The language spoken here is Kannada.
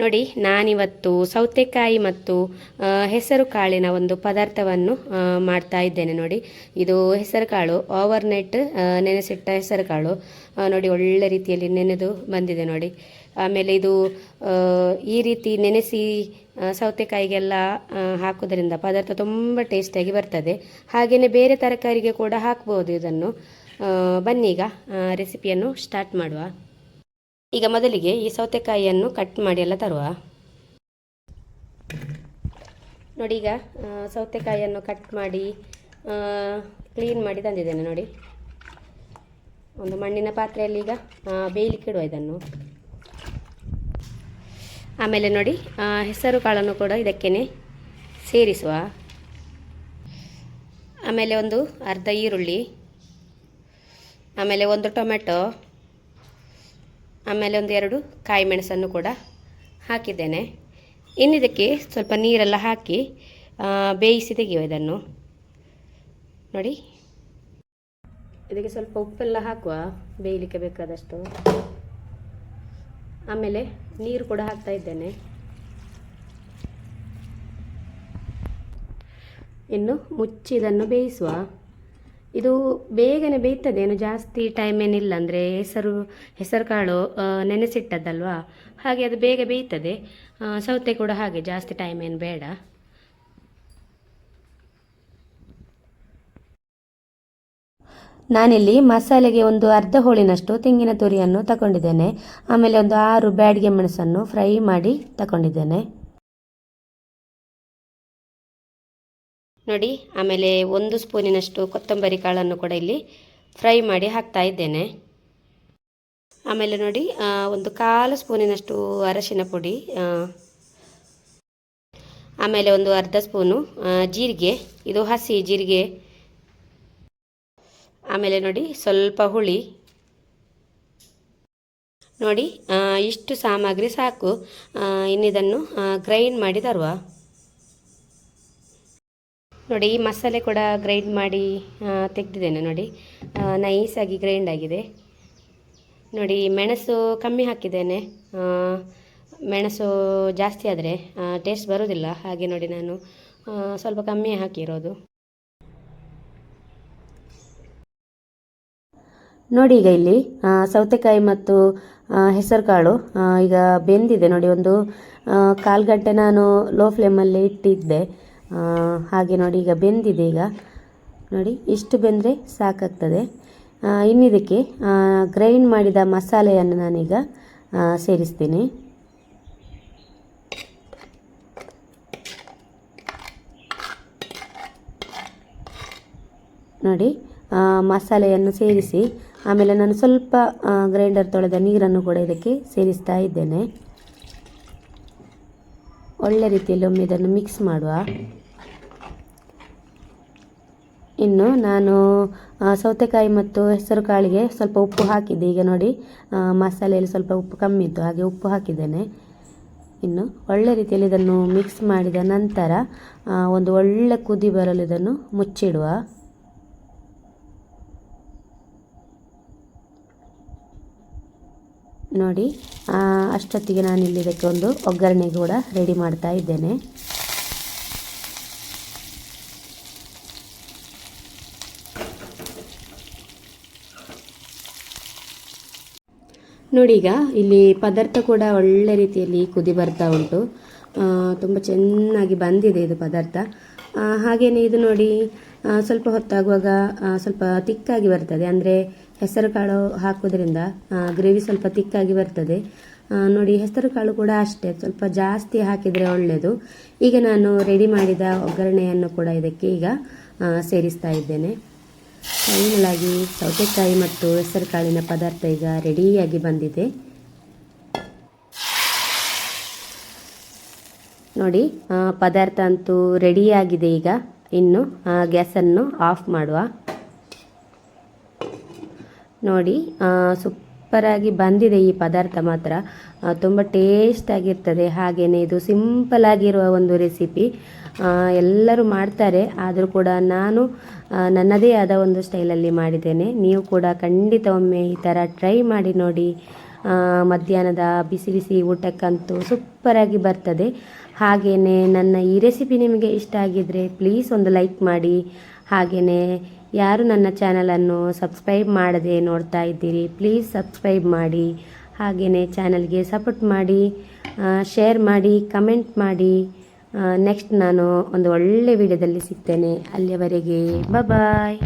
ನೋಡಿ, ನಾನಿವತ್ತು ಸೌತೆಕಾಯಿ ಮತ್ತು ಹೆಸರು ಕಾಳಿನ ಒಂದು ಪದಾರ್ಥವನ್ನು ಮಾಡ್ತಾ ಇದ್ದೇನೆ ನೋಡಿ. ಇದು ಹೆಸರು ಕಾಳು ಓವರ್ನೈಟ್ ನೆನೆಸಿಟ್ಟ ಹೆಸರು ಕಾಳು. ನೋಡಿ, ಒಳ್ಳೆ ರೀತಿಯಲ್ಲಿ ನೆನೆದು ಬಂದಿದೆ ನೋಡಿ. ಆಮೇಲೆ ಇದು ಈ ರೀತಿ ನೆನೆಸಿ ಸೌತೆಕಾಯಿಗೆಲ್ಲ ಹಾಕೋದರಿಂದ ಪದಾರ್ಥ ತುಂಬ ಟೇಸ್ಟಿಯಾಗಿ ಬರ್ತದೆ. ಹಾಗೆಯೇ ಬೇರೆ ತರಕಾರಿಗೆ ಕೂಡ ಹಾಕ್ಬೋದು ಇದನ್ನು. ಬನ್ನಿ ಈಗ ರೆಸಿಪಿಯನ್ನು ಸ್ಟಾರ್ಟ್ ಮಾಡುವ. ಈಗ ಮೊದಲಿಗೆ ಈ ಸೌತೆಕಾಯಿಯನ್ನು ಕಟ್ ಮಾಡಿ ಎಲ್ಲ ತರುವ. ನೋಡಿ ಈಗ ಸೌತೆಕಾಯಿಯನ್ನು ಕಟ್ ಮಾಡಿ ಕ್ಲೀನ್ ಮಾಡಿ ತಂದಿದ್ದೇನೆ ನೋಡಿ. ಒಂದು ಮಣ್ಣಿನ ಪಾತ್ರೆಯಲ್ಲಿ ಈಗ ಬೇಯಲಿಕ್ಕೆ ಇಡುವ ಇದನ್ನು. ಆಮೇಲೆ ನೋಡಿ ಹೆಸರು ಕಾಳನ್ನು ಕೂಡ ಇದಕ್ಕೇನೆ ಸೇರಿಸುವ. ಆಮೇಲೆ ಒಂದು ಅರ್ಧ ಈರುಳ್ಳಿ, ಆಮೇಲೆ ಒಂದು ಟೊಮೆಟೊ ಆಮೇಲೆ ಒಂದು ಎರಡು ಕಾಯಿ ಮೆಣಸನ್ನು ಕೂಡ ಹಾಕಿದ್ದೇನೆ. ಇನ್ನಿದಕ್ಕೆ ಸ್ವಲ್ಪ ನೀರೆಲ್ಲ ಹಾಕಿ ಬೇಯಿಸಿ ತೆಗೆಯುವ ಇದನ್ನು. ನೋಡಿ. ಇದಕ್ಕೆ ಸ್ವಲ್ಪ ಉಪ್ಪೆಲ್ಲ ಹಾಕುವ, ಬೇಯಲಿಕ್ಕೆ ಬೇಕಾದಷ್ಟು. ಆಮೇಲೆ ನೀರು ಕೂಡ ಹಾಕ್ತಾ ಇದ್ದೇನೆ. ಇನ್ನು ಮುಚ್ಚಿ ಇದನ್ನು ಬೇಯಿಸುವ. ಇದು ಬೇಗನೆ ಬೇಯ್ತದೆ ಏನು ಜಾಸ್ತಿ ಟೈಮ್ ಏನಿಲ್ಲ ಅಂದರೆ ಹೆಸರು ಹೆಸರು ಕಾಳು ನೆನೆಸಿಟ್ಟದ್ದಲ್ವಾ? ಹಾಗೆ ಅದು ಬೇಗ ಬೇಯ್ತದೆ ಸೌತೆ ಕೂಡ ಹಾಗೆ, ಜಾಸ್ತಿ ಟೈಮ್ ಏನು ಬೇಡ. ನಾನಿಲ್ಲಿ ಮಸಾಲೆಗೆ ಒಂದು ಅರ್ಧ ಹೋಳಿನಷ್ಟು ತೆಂಗಿನ ತುರಿಯನ್ನು ತಗೊಂಡಿದ್ದೇನೆ. ಆಮೇಲೆ ಒಂದು ಆರು ಬ್ಯಾಡಿಗೆ ಮೆಣಸನ್ನು ಫ್ರೈ ಮಾಡಿ ತಗೊಂಡಿದ್ದೇನೆ. ನೋಡಿ, ಆಮೇಲೆ ಒಂದು ಸ್ಪೂನಿನಷ್ಟು ಕೊತ್ತಂಬರಿ ಕಾಳನ್ನು ಕೂಡ ಇಲ್ಲಿ ಫ್ರೈ ಮಾಡಿ ಹಾಕ್ತಾ ಇದ್ದೇನೆ. ಆಮೇಲೆ ನೋಡಿ ಒಂದು ಕಾಲು ಸ್ಪೂನಿನಷ್ಟು ಅರಶಿನ ಪುಡಿ ಆಮೇಲೆ ಒಂದು ಅರ್ಧ ಸ್ಪೂನು ಜೀರಿಗೆ, ಇದು ಹಸಿ ಜೀರಿಗೆ. ಆಮೇಲೆ ನೋಡಿ, ಸ್ವಲ್ಪ ಹುಳಿ. ನೋಡಿ ಇಷ್ಟು ಸಾಮಗ್ರಿ ಸಾಕು. ಇನ್ನಿದನ್ನು ಗ್ರೈಂಡ್ ಮಾಡಿ ತರುವ. ನೋಡಿ, ಈ ಮಸಾಲೆ ಕೂಡ ಗ್ರೈಂಡ್ ಮಾಡಿ ತೆಗೆದಿದ್ದೇನೆ ನೋಡಿ. ನೈಸಾಗಿ ಗ್ರೈಂಡ್ ಆಗಿದೆ. ನೋಡಿ, ಮೆಣಸು ಕಮ್ಮಿ ಹಾಕಿದ್ದೇನೆ. ಮೆಣಸು ಜಾಸ್ತಿ ಆದರೆ ಟೇಸ್ಟ್ ಬರೋದಿಲ್ಲ. ಹಾಗೆ ನೋಡಿ ನಾನು ಸ್ವಲ್ಪ ಕಮ್ಮಿ ಹಾಕಿರೋದು. ನೋಡಿ ಈಗ ಇಲ್ಲಿ ಸೌತೆಕಾಯಿ ಮತ್ತು ಹೆಸರುಕಾಳು ಈಗ ಬೆಂದಿದೆ ನೋಡಿ ಒಂದು ಕಾಲು ಗಂಟೆ ನಾನು ಲೋ ಫ್ಲೇಮಲ್ಲಿ ಇಟ್ಟಿದ್ದೆ. ಹಾಗೆ ನೋಡಿ, ಈಗ ಬೆಂದಿದೆ ಈಗ. ನೋಡಿ, ಇಷ್ಟು ಬೆಂದರೆ ಸಾಕಾಗ್ತದೆ. ಇನ್ನಿದಕ್ಕೆ ಗ್ರೈಂಡ್ ಮಾಡಿದ ಮಸಾಲೆಯನ್ನು ನಾನೀಗ ಸೇರಿಸ್ತೀನಿ. ನೋಡಿ ಮಸಾಲೆಯನ್ನು ಸೇರಿಸಿ, ಆಮೇಲೆ ನಾನು ಸ್ವಲ್ಪ ಗ್ರೈಂಡರ್ ತೊಳೆದ ನೀರನ್ನು ಕೂಡ ಇದಕ್ಕೆ ಸೇರಿಸ್ತಾ ಇದ್ದೇನೆ. ಒಳ್ಳೆ ರೀತಿಯಲ್ಲಿ ಒಮ್ಮೆ ಇದನ್ನು ಮಿಕ್ಸ್ ಮಾಡುವ. ಇನ್ನು ನಾನು ಸೌತೆಕಾಯಿ ಮತ್ತು ಹೆಸರು ಕಾಳಿಗೆ ಸ್ವಲ್ಪ ಉಪ್ಪು ಹಾಕಿದ್ದೆ. ಈಗ ನೋಡಿ ಮಸಾಲೆಯಲ್ಲಿ ಸ್ವಲ್ಪ ಉಪ್ಪು ಕಮ್ಮಿ ಇತ್ತು, ಹಾಗೆ ಉಪ್ಪು ಹಾಕಿದ್ದೇನೆ. ಇನ್ನು ಒಳ್ಳೆ ರೀತಿಯಲ್ಲಿ ಇದನ್ನು ಮಿಕ್ಸ್ ಮಾಡಿದ ನಂತರ ಒಂದು ಒಳ್ಳೆ ಕುದಿ ಬರಲು ಇದನ್ನು ಮುಚ್ಚಿಡುವ. ನೋಡಿ ಅಷ್ಟೊತ್ತಿಗೆ ನಾನಿಲ್ಲಿ ಇದಕ್ಕೆ ಒಂದು ಒಗ್ಗರಣೆ ಕೂಡ ರೆಡಿ ಮಾಡ್ತಾ ಇದ್ದೇನೆ. ನೋಡಿ ಈಗ ಇಲ್ಲಿ ಪದಾರ್ಥ ಕೂಡ ಒಳ್ಳೆ ರೀತಿಯಲ್ಲಿ ಕುದಿ ಬರ್ತಾ ಉಂಟು. ತುಂಬ ಚೆನ್ನಾಗಿ ಬಂದಿದೆ ಇದು ಪದಾರ್ಥ. ಹಾಗೆಯೇ ಇದು ನೋಡಿ ಸ್ವಲ್ಪ ಹೊತ್ತಾಗುವಾಗ ಸ್ವಲ್ಪ ತಿಕ್ಕಾಗಿ ಬರ್ತದೆ. ಅಂದರೆ ಹೆಸರು ಕಾಳು ಹಾಕೋದ್ರಿಂದ ಗ್ರೇವಿ ಸ್ವಲ್ಪ ತಿಕ್ಕಾಗಿ ಬರ್ತದೆ. ನೋಡಿ ಹೆಸರು ಕಾಳು ಕೂಡ ಅಷ್ಟೇ, ಸ್ವಲ್ಪ ಜಾಸ್ತಿ ಹಾಕಿದರೆ ಒಳ್ಳೆಯದು ಈಗ ನಾನು ರೆಡಿ ಮಾಡಿದ ಒಗ್ಗರಣೆಯನ್ನು ಕೂಡ ಇದಕ್ಕೆ ಈಗ ಸೇರಿಸ್ತಾ ಇದ್ದೇನೆ. ಫೈನಲ್ ಆಗಿ ಸೌತೆಕಾಯಿ ಮತ್ತು ಹೆಸರುಕಾಳಿನ ಪದಾರ್ಥ ಈಗ ರೆಡಿಯಾಗಿ ಬಂದಿದೆ. ನೋಡಿ ಪದಾರ್ಥ ಅಂತೂ ರೆಡಿಯಾಗಿದೆ ಈಗ. ಇನ್ನು ಗ್ಯಾಸನ್ನು ಆಫ್ ಮಾಡುವ. ನೋಡಿ ಆ, ಸೂಪರಾಗಿ ಬಂದಿದೆ ಈ ಪದಾರ್ಥ ಮಾತ್ರ. ತುಂಬ ಟೇಸ್ಟ್ ಆಗಿರ್ತದೆ. ಹಾಗೆಯೇ ಇದು ಸಿಂಪಲ್ ಆಗಿರುವ ಒಂದು ರೆಸಿಪಿ ಎಲ್ಲರೂ ಮಾಡ್ತಾರೆ. ಆದರೂ ಕೂಡ ನಾನು ನನ್ನದೇ ಆದ ಒಂದು ಸ್ಟೈಲಲ್ಲಿ ಮಾಡಿದ್ದೇನೆ. ನೀವು ಕೂಡ ಖಂಡಿತ ಒಮ್ಮೆ ಈ ಥರ ಟ್ರೈ ಮಾಡಿ ನೋಡಿ. ಮಧ್ಯಾಹ್ನದ ಬಿಸಿ ಬಿಸಿ ಊಟಕ್ಕಂತೂ ಸೂಪರಾಗಿ ಬರ್ತದೆ. ಹಾಗೆಯೇ ನನ್ನ ಈ ರೆಸಿಪಿ ನಿಮಗೆ ಇಷ್ಟ ಆಗಿದ್ದರೆ ಪ್ಲೀಸ್ ಒಂದು ಲೈಕ್ ಮಾಡಿ. ಹಾಗೆಯೇ ಯಾರು ನನ್ನ ಚಾನಲನ್ನು ಸಬ್ಸ್ಕ್ರೈಬ್ ಮಾಡದೆ ನೋಡ್ತಾ ಇದ್ದೀರಿ ಪ್ಲೀಸ್ ಸಬ್ಸ್ಕ್ರೈಬ್ ಮಾಡಿ ಹಾಗೆಯೇ ಚಾನಲ್ಗೆ ಸಪೋರ್ಟ್ ಮಾಡಿ ಶೇರ್ ಮಾಡಿ ಕಮೆಂಟ್ ಮಾಡಿ ನೆಕ್ಸ್ಟ್ ನಾನು ಒಂದು ಒಳ್ಳೆ ವಿಡಿಯೋದಲ್ಲಿ ಸಿಗ್ತೇನೆ. ಅಲ್ಲಿಯವರೆಗೆ ಬಾಯ್